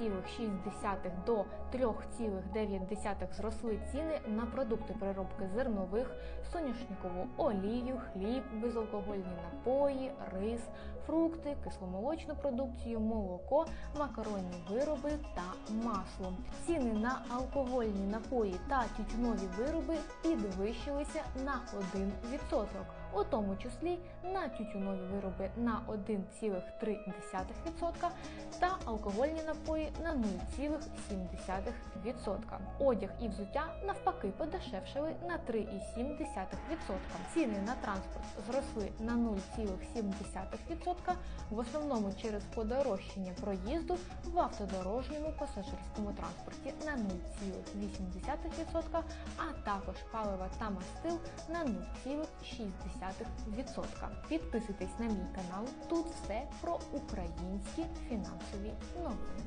3,6 до 3,9 зросли ціни на продукти переробки зернових, соняшникову олію, хліб, безалкогольні напої, рис, фрукти, кисломолочну продукцію, молоко, макаронні вироби та масло. Ціни на алкогольні напої та тютюнові вироби підвищилися на 1%, у тому числі на тютюнові вироби на 1,3% та алкогольні напої на 0,7%. Одяг і взуття навпаки подешевшили на 3,7%. Ціни на транспорт зросли на 0,7%, в основному через подорожчання проїзду в автодорожньому пасажирському транспорті на 0,8%, а також палива та мастил на 0,6%. Підписуйтесь на мій канал. Тут все про українські фінансові новини.